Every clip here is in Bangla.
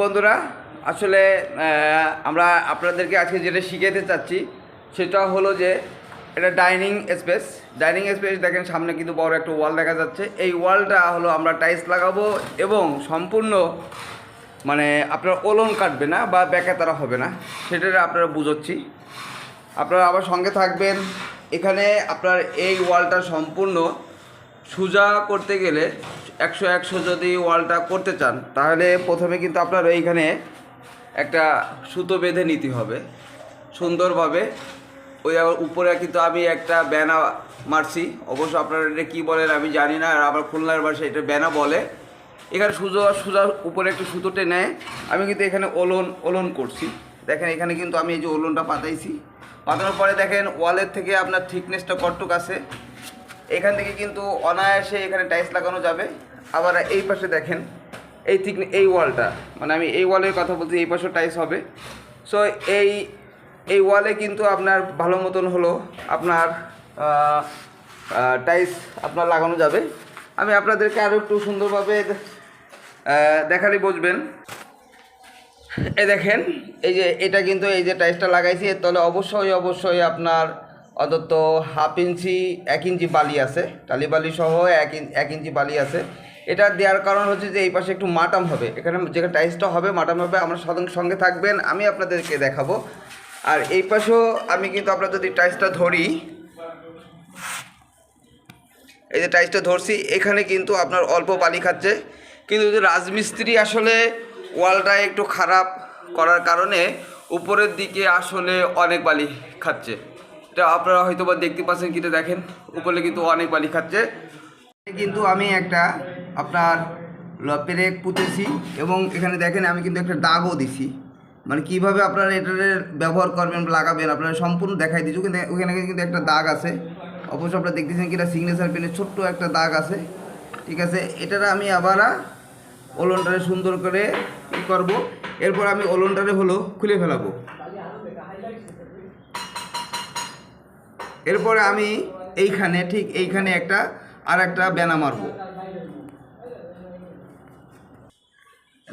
বন্ধুরা, আসলে আমরা আপনাদেরকে আজকে যেটা শিখাতে চাচ্ছি, সেটা হলো যে এটা ডাইনিং স্পেস। ডাইনিং স্পেস দেখেন, সামনে কিন্তু বড় একটা ওয়াল দেখা যাচ্ছে। এই ওয়ালটা হলো আমরা টাইলস লাগাবো এবং সম্পূর্ণ মানে আপনার ওলন কাটবে না বা ব্যাকাতারা হবে না। সেটা আপনারা বুঝোচ্ছি। আপনারা আবার সঙ্গে থাকবেন। এখানে আপনার এই ওয়ালটা সম্পূর্ণ সোজা করতে গেলে একশো একশো যদি ওয়ালটা করতে চান, তাহলে প্রথমে কিন্তু আপনার এইখানে একটা সুতো বেঁধে নিতে হবে। সুন্দরভাবে ওই উপরে কিন্তু আমি একটা ব্যানা মারছি। অবশ্য আপনারা এটা কী বলেন আমি জানি না, আর আবার খুলনার ভাষায় এটা ব্যানা বলে। এখানে সুজো সোজা উপরে একটু সুতো টেনে আমি কিন্তু এখানে ওলন ওলন করছি। দেখেন এখানে কিন্তু আমি এই যে ওলনটা পাতাইছি। পাতানোর পরে দেখেন ওয়ালের থেকে আপনার থিকনেসটা কটটুক আছে। এখান থেকে কিন্তু অনায়াসে এখানে টাইলস লাগানো যাবে। আবার এই পাশে দেখেন, এই থিক এই ওয়ালটা। মানে আমি এই ওয়ালের কথা বলছি, এই পাশে টাইলস হবে। সো এই এই ওয়ালে কিন্তু আপনার ভালো মতন হলো আপনার টাইলস আপনার লাগানো যাবে। আমি আপনাদেরকে আরও একটু সুন্দরভাবে দেখালে বুঝবেন। এই দেখেন, এই যে এটা কিন্তু এই যে টাইলসটা লাগাইছি, এর তলে অবশ্যই অবশ্যই আপনার অন্তত হাফ ইঞ্চি, এক ইঞ্চি বালি আছে। টালি বালি সহ এক এক ইঞ্চি বালি আছে। এটা দেওয়ার কারণ হচ্ছে যে এই পাশে একটু মাটাম হবে। এখানে যেখানে টাইলসটা হবে, মাটাম হবে, আমরা সঙ্গে সঙ্গে থাকবেন, আমি আপনাদেরকে দেখাবো। আর এই পাশেও আমি কিন্তু আপনার যদি টাইলসটা ধরি, এই যে টাইলসটা ধরছি, এখানে কিন্তু আপনার অল্প বালি খাচ্ছে। কিন্তু রাজমিস্ত্রি আসলে ওয়ালটা একটু খারাপ করার কারণে উপরের দিকে আসলে অনেক বালি খাচ্ছে। এটা আপনারা হয়তো বা দেখতে পাচ্ছেন, কিটা দেখেন, উপরে কিন্তু অনেক বালি খাচ্ছে। কিন্তু আমি একটা আপনার পেরেক পুঁতেছি এবং এখানে দেখেন আমি কিন্তু একটা দাগও দিছি। মানে কীভাবে আপনারা এটার ব্যবহার করবেন লাগাবেন, আপনারা সম্পূর্ণ দেখাই দিচ্ছি। কিন্তু ওখানে কিন্তু একটা দাগ আছে। অবশ্য আপনারা দেখতেছেন কি এটা সিগনেচার পেনের ছোট্ট একটা দাগ আছে। ঠিক আছে, এটার আমি আবার ওলনটারে সুন্দর করে কী করব। এরপর আমি ওলনটারে হলো খুলে ফেলাবো। এরপরে আমি এইখানে, ঠিক এইখানে একটা আর একটা ব্যানা মারবো।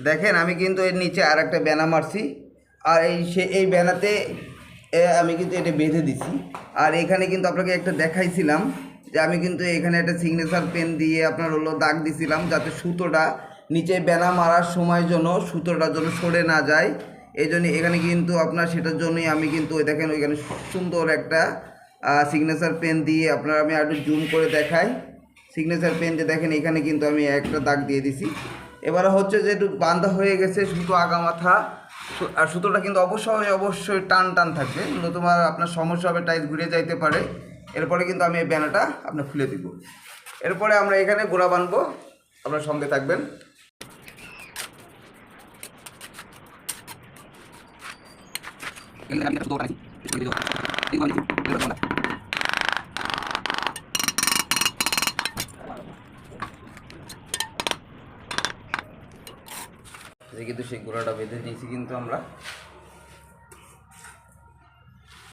দেখেন, আমি কিন্তু এর নিচে আর একটা ব্যানা মারছি। আর এই সে এই ব্যানাতে আমি কিন্তু এটা বেঁধে দিছি। আর এখানে কিন্তু আপনাকে একটা দেখাইছিলাম যে আমি কিন্তু এখানে একটা সিগনেচার পেন দিয়ে আপনার হলো দাগ দিছিলাম যাতে সুতোটা নিচে ব্যানা মারার সময় জন্য সুতোটা যেন সরে না যায়। এই জন্য এখানে কিন্তু আপনার সেটার জন্যই আমি কিন্তু ওই দেখেন, ওইখানে সুন্দর একটা সিগনেচার পেন দিয়ে আপনার আমি একটু জুম করে দেখাই। সিগনেচার পেন দিয়ে দেখেন, এখানে কিন্তু আমি একটা দাগ দিয়ে দিছি। এবারে হচ্ছে যে একটু বান্ধা হয়ে গেছে সুতো আগা মাথা আর সুতোটা কিন্তু অবশ্যই অবশ্যই টান টান থাকবে নতুবা আপনার সমস্যা হবে টাইট ঘুরে যাইতে পারে। এরপরে কিন্তু আমি এই ব্যানাটা আপনার খুলে দিব। এরপরে আমরা এখানে গোড়া বানবো। আপনার সঙ্গে থাকবেন। এই কিন্তু সেই গোড়াটা বেঁধে নিয়েছি কিন্তু আমরা।